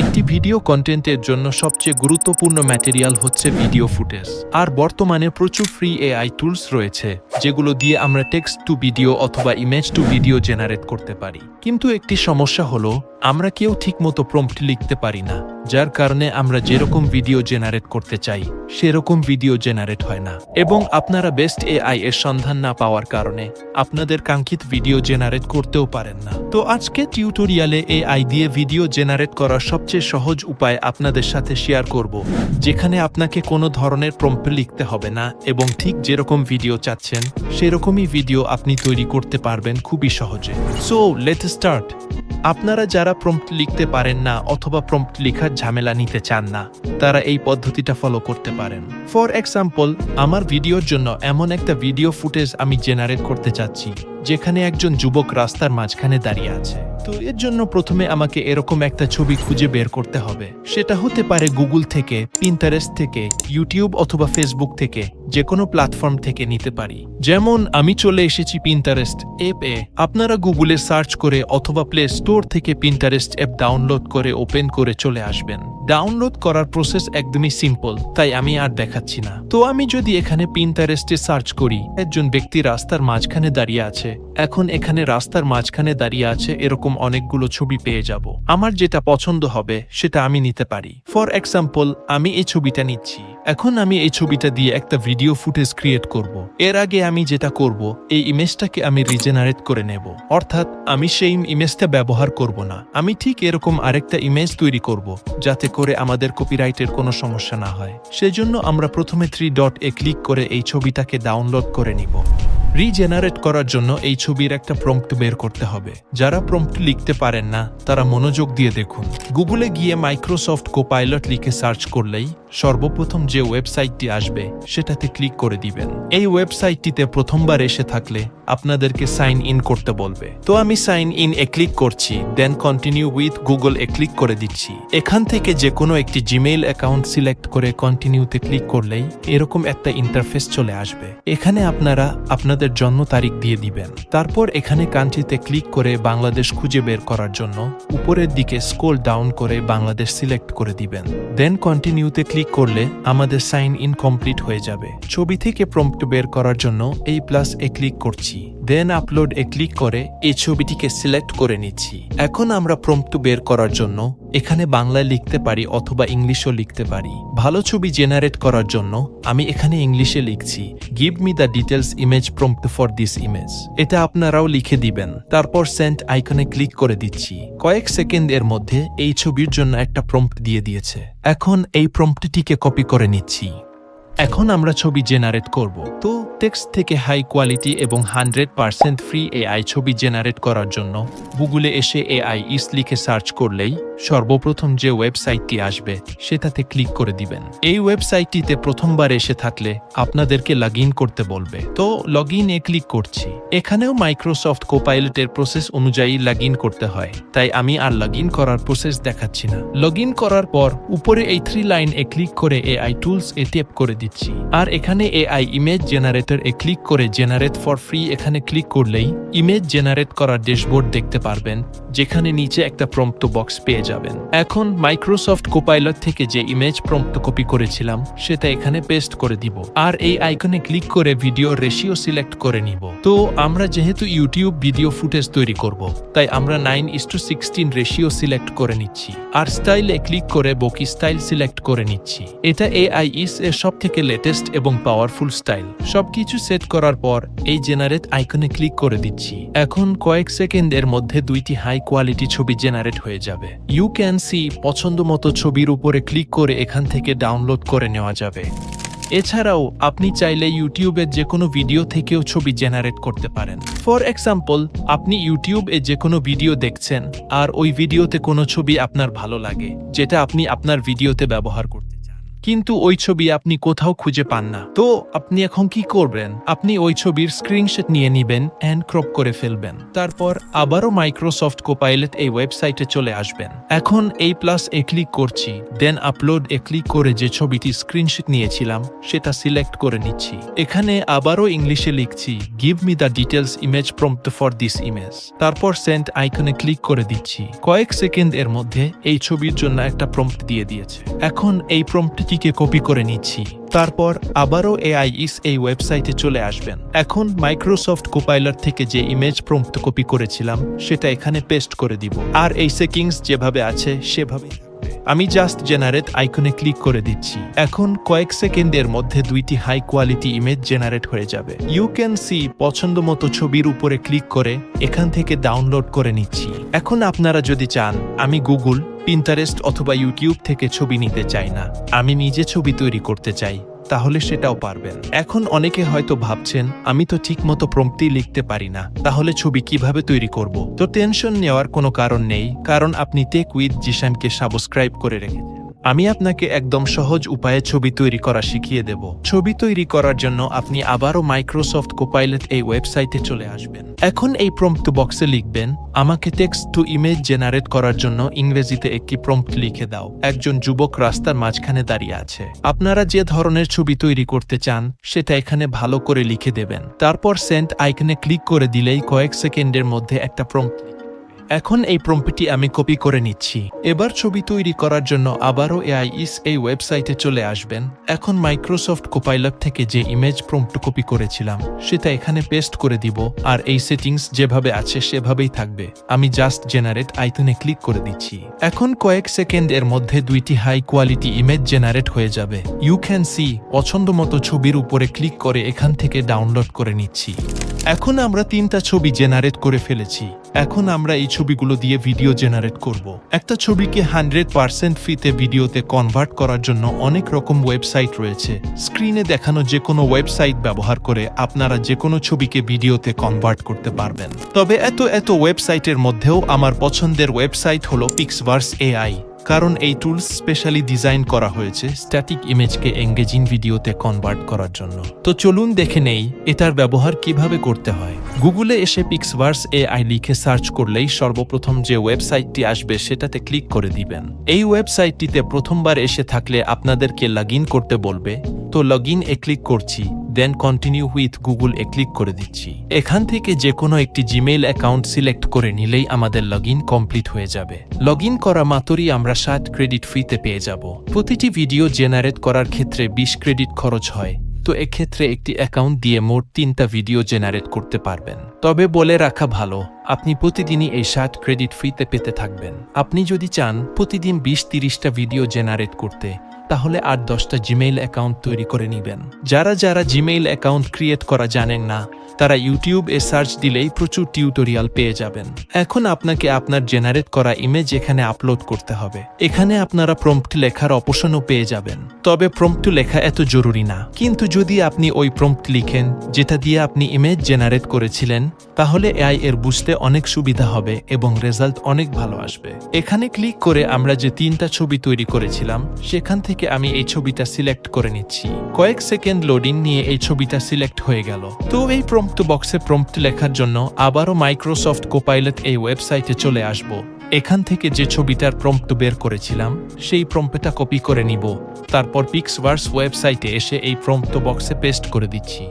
একটি ভিডিও কন্টেন্টের জন্য সবচেয়ে গুরুত্বপূর্ণ ম্যাটেরিয়াল হচ্ছে ভিডিও ফুটেজ আর বর্তমানে প্রচুর ফ্রি এআই টুলস রয়েছে, যেগুলো দিয়ে আমরা টেক্সট টু ভিডিও অথবা ইমেজ টু ভিডিও জেনারেট করতে পারি। কিন্তু একটি সমস্যা হলো, আমরা কেউ ঠিকমতো প্রম্পট লিখতে পারি না। যার কারণে আমরা যেরকম ভিডিও জেনারেট করতে চাই, সেরকম ভিডিও জেনারেট হয় না। এবং আপনারা বেস্ট এআই এর সন্ধান না পাওয়ার কারণে আপনাদের কাঙ্ক্ষিত ভিডিও জেনারেট করতেও পারেন না। তো আজকে টিউটোরিয়ালে এআই দিয়ে ভিডিও জেনারেট করার সবচেয়ে সহজ উপায় আপনাদের সাথে শেয়ার করব, যেখানে আপনাকে কোনো ধরনের প্রম্পট লিখতে হবে না এবং ঠিক যেরকম ভিডিও চাচ্ছেন, সেরকমই ভিডিও আপনি তৈরি করতে পারবেন খুবই সহজে। সো লেট স্টার্ট আপনারা যারা প্রম্পট লিখতে পারেন না অথবা প্রম্পট লেখার ঝামেলা নিতে চান না, তারা এই পদ্ধতিটা ফলো করতে পারেন। ফর এক্সাম্পল আমার ভিডিওর জন্য এমন একটা ভিডিও ফুটেজ আমি জেনারেট করতে চাচ্ছি, যেখানে একজন যুবক রাস্তার মাঝখানে দাঁড়িয়ে আছে। তো এর জন্য প্রথমে আমাকে এরকম একটা ছবি খুঁজে বের করতে হবে। সেটা হতে পারে গুগল থেকে পিন্টারেস্ট থেকে ইউটিউব অথবা ফেসবুক থেকে যে কোনো প্ল্যাটফর্ম থেকে নিতে পারি। যেমন, আমি চলে এসেছি পিন্টারেস্ট অ্যাপ এ আপনারা গুগলে সার্চ করে অথবা প্লে স্টোর থেকে পিন্টারেস্ট অ্যাপ ডাউনলোড করে ওপেন করে চলে আসবেন। ডাউনলোড করার প্রসেস একদমই সিম্পল তাই আমি আর দেখাচ্ছি না। তো আমি যদি এখানে পিন্টারেস্টে সার্চ করি, একজন ব্যক্তি রাস্তার মাঝখানে দাঁড়িয়ে আছে। এখন এখানে রাস্তার মাঝখানে দাঁড়িয়ে আছে এরকম অনেকগুলো ছবি পেয়ে যাব। আমার যেটা পছন্দ হবে, সেটা আমি নিতে পারি। ফর এক্সাম্পল আমি এই ছবিটা নিচ্ছি। এখন আমি এই ছবিটা দিয়ে একটা ভিডিও ফুটেজ ক্রিয়েট করব। এর আগে আমি যেটা করব, এই ইমেজটাকে আমি রিজেনারেট করে নেব। অর্থাৎ, আমি সেই ইমেজটা ব্যবহার করব না। আমি ঠিক এরকম আরেকটা ইমেজ তৈরি করব, যাতে করে আমাদের কপিরাইটের কোনো সমস্যা না হয়। সেজন্য আমরা প্রথমে থ্রি ডট এ ক্লিক করে এই ছবিটাকে ডাউনলোড করে নিব। রিজেনারেট করার জন্য এই ছবির একটা প্রম্পট বের করতে হবে। যারা প্রম্পট লিখতে পারেন না, তারা মনোযোগ দিয়ে দেখুন। গুগলে গিয়ে মাইক্রোসফট কোপাইলট লিখে সার্চ করলেই সর্বপ্রথম যে ওয়েবসাইটটি আসবে, সেটাতে ক্লিক করে দিবেন। এই ওয়েবসাইটটিতে প্রথমবার এসে থাকলে আপনাদেরকে সাইন ইন করতে বলবে। তো আমি সাইন ইন এ ক্লিক করছি, দেন কন্টিনিউ উইথ গুগল এ ক্লিক করে দিচ্ছি। এখান থেকে যে কোনো একটি জিমেইল অ্যাকাউন্ট সিলেক্ট করে কন্টিনিউতে ক্লিক করলেই এরকম একটা ইন্টারফেস চলে আসবে। এখানে আপনারা আপনাদের জন্ম তারিখ দিয়ে দিবেন। তারপর এখানে কান্ট্রিতে ক্লিক করে বাংলাদেশ খুঁজে বের করার জন্য উপরের দিকে স্কোল ডাউন করে বাংলাদেশ সিলেক্ট করে দিবেন। দেন কন্টিনিউতে ক্লিক করলে আমাদের সাইন ইন কমপ্লিট হয়ে যাবে। ছবি থেকে প্রম্পট বের করার জন্য এই প্লাস এ ক্লিক করছি। দেন আপলোড এ ক্লিক করে এই ছবিটিকে সিলেক্ট করে নিচ্ছি। এখন আমরা প্রম্পট বের করার জন্য এখানে বাংলায় লিখতে পারি অথবা ইংলিশও লিখতে পারি। ভালো ছবি জেনারেট করার জন্য আমি এখানে ইংলিশে লিখছি give me the details image prompt for this image এটা আপনারাও লিখে দিবেন। তারপর সেন্ট আইকনে ক্লিক করে দিচ্ছি। কয়েক সেকেন্ড এর মধ্যে এই ছবির জন্য একটা প্রম্পট দিয়ে দিয়েছে। এখন এই প্রম্পটটিকে কপি করে নিচ্ছি। এখন আমরা ছবি জেনারেট করব। তো টেক্সট থেকে হাই কোয়ালিটি এবং হান্ড্রেড পার্সেন্ট ফ্রি এআই ছবি জেনারেট করার জন্য গুগলে এসে এআই ইস লিখে সার্চ করলেই সর্বপ্রথম যে ওয়েবসাইটটি আসবে, সেটাতে ক্লিক করে দিবেন। এই ওয়েবসাইটটিতে প্রথমবার এসে থাকলে আপনাদেরকে লগ করতে বলবে। তো লগ এ ক্লিক করছি। এখানেও মাইক্রোসফট কোপাইলটের প্রসেস অনুযায়ী লগ করতে হয়। তাই আমি আর লগ করার প্রসেস দেখাচ্ছি না। লগ করার পর উপরে এই থ্রি লাইন এ ক্লিক করে এআই টুলস এ টেপ করে দিচ্ছি। আর এখানে এআই ইমেজ জেনারেটর এ ক্লিক করে জেনারেট ফর ফ্রি এখানে ক্লিক করলেই ইমেজ জেনারেট করার ড্যাশবোর্ড দেখতে পারবেন, যেখানে নিচে একটা প্রম্পট বক্স পেয়ে যাবেন। এখন মাইক্রোসফট কোপাইলট থেকে যে ইমেজ প্রম্পট কপি করেছিলাম, সেটা এখানে পেস্ট করে দিব। আর এই আইকনে ক্লিক করে ভিডিও রেশিও সিলেক্ট করে নিব। তো আমরা যেহেতু ইউটিউব ভিডিও ফুটেজ তৈরি করব, তাই আমরা nine is to sixteen ratio select করে নিচ্ছি। আর স্টাইলে ক্লিক করে বকি স্টাইল সিলেক্ট করে নিচ্ছি। এটা এআই ইস এর সব থেকে লেটেস্ট এবং পাওয়ারফুল স্টাইল সবকিছু সেট করার পর এই জেনারেট আইকনে ক্লিক করে দিচ্ছি। এখন কয়েক সেকেন্ড এর মধ্যে দুইটি হাই কোয়ালিটি ছবি জেনারেট হয়ে যাবে। ইউ ক্যান সি পছন্দ মতো ছবির উপরে ক্লিক করে এখান থেকে ডাউনলোড করে নেওয়া যাবে। এছাড়াও আপনি চাইলে ইউটিউবের যে কোনো ভিডিও থেকেও ছবি জেনারেট করতে পারেন। ফর এক্সাম্পল আপনি ইউটিউবে যে কোনো ভিডিও দেখছেন, আর ওই ভিডিওতে কোনো ছবি আপনার ভালো লাগে, যেটা আপনি আপনার ভিডিওতে ব্যবহার করতে কিন্তু ওই ছবি আপনি কোথাও খুঁজে পান না। তো আপনি এখন কি করবেন? আপনি ওই ছবির স্ক্রিনশট নিয়ে নেবেন অ্যান্ড ক্রপ করে ফেলবেন। তারপর আবারও মাইক্রোসফট কোপাইলট এই ওয়েবসাইটে চলে আসবেন। এখন এই প্লাস এ ক্লিক করছি দেন আপলোড এ ক্লিক করে যে ছবিটি স্ক্রিনশট নিয়েছিলাম, সেটা সিলেক্ট করে নিচ্ছি। এখানে আবারও ইংলিশে লিখছি give me the details image prompt for this image তারপর সেন্ড আইকনে ক্লিক করে দিচ্ছি। কয়েক সেকেন্ড এর মধ্যে এই ছবির জন্য একটা প্রম্পট দিয়ে দিয়েছে। এখন এই প্রম্পটটিকে কপি করে নিচ্ছি। তারপর আবারও এআই ইস এই ওয়েবসাইটে চলে আসবেন। এখন মাইক্রোসফট কোপাইলার থেকে যে ইমেজ প্রম্পট কপি করেছিলাম, সেটা এখানে পেস্ট করে দিব। আর এই সেটিংস যেভাবে আছে থাকবে। আমি জাস্ট জেনারেট আইকনে ক্লিক করে দিচ্ছি। এখন কয়েক সেকেন্ডের মধ্যে দুইটি হাই কোয়ালিটি ইমেজ জেনারেট হয়ে যাবে। ইউ ক্যান সি পছন্দ মতো ছবির উপরে ক্লিক করে এখান থেকে ডাউনলোড করে নিচ্ছি। এখন আপনারা যদি চান, আমি গুগল পিন্টারেস্ট অথবা ইউটিউব থেকে ছবি নিতে চাই না। আমি নিজে ছবি তৈরি করতে চাই, তাহলে সেটাও পারবেন। এখন অনেকে হয়তো ভাবছেন, আমি তো ঠিক মতো প্রমতি লিখতে পারি না, তাহলে ছবি কীভাবে তৈরি করব? তো টেনশন নেওয়ার কোনো কারণ নেই, কারণ আপনি টেক উইথ জিশানকে সাবস্ক্রাইব করে রেখেছেন। আমি আপনাকে একদম সহজ উপায়ে ছবি তৈরি করা শিখিয়ে দেব। ছবি তৈরি করার জন্য আপনি আবারও মাইক্রোসফট কোপাইলট এই ওয়েবসাইটে চলে আসবেন। এখন এই প্রম্পট বক্সে লিখবেন, আমাকে টেক্সট টু ইমেজ জেনারেট করার জন্য ইংরেজিতে একটি প্রম্পট লিখে দাও। একজন যুবক রাস্তার মাঝখানে দাঁড়িয়ে আছে। আপনারা যে ধরনের ছবি তৈরি করতে চান, সেটা এখানে ভালো করে লিখে দেবেন। তারপর সেন্ট আইকনে ক্লিক করে দিলেই কয়েক সেকেন্ডের মধ্যে একটা প্রম্পট এখন এই প্রম্পটি আমি কপি করে নিচ্ছি। এবার ছবি তৈরি করার জন্য আবারও এআই ইস এই ওয়েবসাইটে চলে আসবেন। এখন মাইক্রোসফট কোপাইলট থেকে যে ইমেজ প্রম্পট কপি করেছিলাম, সেটা এখানে পেস্ট করে দিব, আর এই সেটিংস যেভাবে আছে সেভাবেই থাকবে। আমি জাস্ট জেনারেট আইকনে ক্লিক করে দিচ্ছি। এখন কয়েক সেকেন্ড এর মধ্যে দুইটি হাই কোয়ালিটি ইমেজ জেনারেট হয়ে যাবে। ইউ ক্যান সি পছন্দ মতো ছবির উপরে ক্লিক করে এখান থেকে ডাউনলোড করে নিচ্ছি। এখন আমরা তিনটা ছবি জেনারেট করে ফেলেছি। এখন আমরা এই ছবিগুলো দিয়ে ভিডিও জেনারেট করব। একটা ছবিকে হান্ড্রেড পার্সেন্ট ফিতে ভিডিওতে কনভার্ট করার জন্য অনেক রকম ওয়েবসাইট রয়েছে। স্ক্রিনে দেখানো যে কোনো ওয়েবসাইট ব্যবহার করে আপনারা যে কোনো ছবিকে ভিডিওতে কনভার্ট করতে পারবেন। তবে এত এত ওয়েবসাইটের মধ্যেও আমার পছন্দের ওয়েবসাইট হলো পিক্সভার্স এআই কারণ এই টুলস স্পেশালি ডিজাইন করা হয়েছে স্ট্যাটিক ইমেজকে এঙ্গেজিং ভিডিওতে কনভার্ট করার জন্য। তো চলুন দেখে নেই এটার ব্যবহার কীভাবে করতে হয়। গুগলে এসে পিক্সভার্স এআই লিখে সার্চ করলেই সর্বপ্রথম যে ওয়েবসাইটটি আসবে সেটাতে ক্লিক করে দিবেন। এই ওয়েবসাইটটিতে প্রথমবার এসে থাকলে আপনাদেরকে লগ করতে বলবে তো লগ এ ক্লিক করছি দেন কন্টিনিউ উইথ গুগল এ ক্লিক করে দিচ্ছি। এখান থেকে যে কোনো একটি জিমেইল অ্যাকাউন্ট সিলেক্ট করে নিলেই আমাদের লগ ইন কমপ্লিট হয়ে যাবে। লগ ইন করা মাত্রই আমরা ষাট ক্রেডিট ফ্রিতে পেয়ে যাব। প্রতিটি ভিডিও জেনারেট করার ক্ষেত্রে বিশ ক্রেডিট খরচ হয়। তো এক্ষেত্রে একটি অ্যাকাউন্ট দিয়ে মোট তিনটা ভিডিও জেনারেট করতে পারবেন। তবে বলে রাখা ভালো, আপনি প্রতিদিনই এই ষাট ক্রেডিট ফ্রিতে পেতে থাকবেন। আপনি যদি চান, প্রতিদিন বিশ তিরিশটা ভিডিও জেনারেট করতে তাহলে আট দশটা জিমেইল অ্যাকাউন্ট তৈরি করে নেবেন। যারা যারা জিমেইল অ্যাকাউন্ট ক্রিয়েট করা জানেন না, তারা ইউটিউব এ সার্চ দিলেই প্রচুর টিউটোরিয়াল পেয়ে যাবেন। এখন আপনাকে আপনার জেনারেট করা ইমেজ এখানে আপলোড করতে হবে। এখানে আপনারা প্রম্পট লেখার অপশনও পেয়ে যাবেন। তবে প্রম্পট লেখা এত জরুরি না। কিন্তু যদি আপনি ওই প্রম্পট লিখেন, যেটা দিয়ে আপনি ইমেজ জেনারেট করেছিলেন, তাহলে এআই এর বুঝতে অনেক সুবিধা হবে এবং রেজাল্ট অনেক ভালো আসবে। এখানে ক্লিক করে আমরা যে তিনটা ছবি তৈরি করেছিলাম, সেখান থেকে আমি এই ছবিটা সিলেক্ট করে নিচ্ছি। কয়েক সেকেন্ড লোডিং নিয়ে এই ছবিটা সিলেক্ট হয়ে গেল। তো এই প্রম্পট বক্সে প্রম্পট লেখার জন্য আবারও মাইক্রোসফট কোপাইলট এই ওয়েবসাইটে চলে আসব। এখান থেকে যে ছবিটার প্রম্পট বের করেছিলাম, সেই প্রম্পটটা কপি করে নিব। তারপর পিক্সভার্স ওয়েবসাইটে এসে এই প্রম্পট বক্সে পেস্ট করে দিচ্ছি।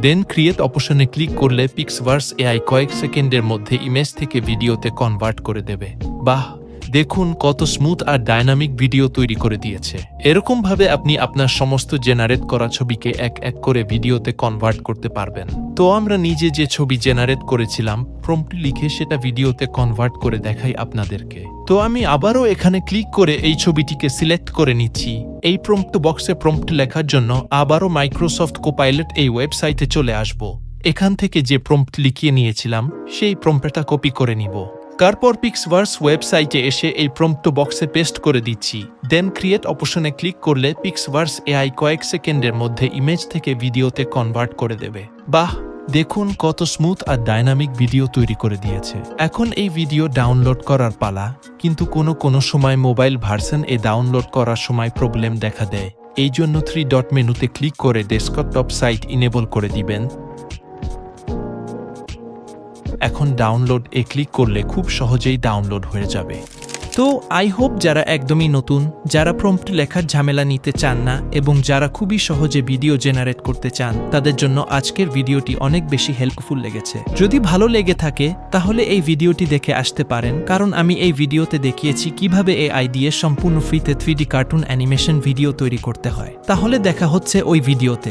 দেন ক্রিয়েট অপশনে ক্লিক করলে পিক্সভার্স এআই কয়েক সেকেন্ডের মধ্যে ইমেজ থেকে ভিডিওতে কনভার্ট করে দেবে। বাহ! দেখুন কত স্মুথ আর ডাইনামিক ভিডিও তৈরি করে দিয়েছে। এরকম ভাবে আপনি আপনার সমস্ত জেনারেট করা ছবিকে এক এক করে ভিডিওতে কনভার্ট করতে পারবেন। তো আমরা নিজে যে ছবি জেনারেট করেছিলাম প্রম্পটি লিখে সেটা ভিডিওতে কনভার্ট করে দেখাই আপনাদেরকে। তো আমি আবারও এখানে ক্লিক করে এই ছবিটিকে সিলেক্ট করে নিচ্ছি। এই প্রম্পট বক্সে প্রম্পট লেখার জন্য আবারও মাইক্রোসফট কোপাইলট এই ওয়েবসাইটে চলে আসব। এখান থেকে যে প্রম্পট লিখিয়ে নিয়েছিলাম, সেই প্রম্পটটা কপি করে নিব। তারপর পিক্সভার্স ওয়েবসাইটে এসে এই প্রম্পট বক্সে পেস্ট করে দিচ্ছি। দেন ক্রিয়েট অপশনে ক্লিক করলে পিক্সভার্স এআই কয়েক সেকেন্ডের মধ্যে ইমেজ থেকে ভিডিওতে কনভার্ট করে দেবে। বাহ! দেখুন কত স্মুথ আর ডাইনামিক ভিডিও তৈরি করে দিয়েছে। এখন এই ভিডিও ডাউনলোড করার পালা, কিন্তু কোনো কোনো সময় মোবাইল ভার্সন এ ডাউনলোড করার সময় প্রবলেম দেখা দেয়। এই জন্য থ্রি ডট মেনুতে ক্লিক করে ডেস্কটপ সাইট ইনেবল করে দিবেন। এখন ডাউনলোড এ ক্লিক করলে খুব সহজেই ডাউনলোড হয়ে যাবে। তো আই হোপ যারা একদমই নতুন, যারা প্রম্পট লেখার ঝামেলা নিতে চান না এবং যারা খুবই সহজে ভিডিও জেনারেট করতে চান, তাদের জন্য আজকের ভিডিওটি অনেক বেশি হেল্পফুল লেগেছে। যদি ভালো লেগে থাকে, তাহলে এই ভিডিওটি দেখে আসতে পারেন, কারণ আমি এই ভিডিওতে দেখিয়েছি কীভাবে এই আইডিয়ে সম্পূর্ণ ফ্রিতে থ্রিডি কার্টুন অ্যানিমেশন ভিডিও তৈরি করতে হয়। তাহলে দেখা হচ্ছে ওই ভিডিওতে।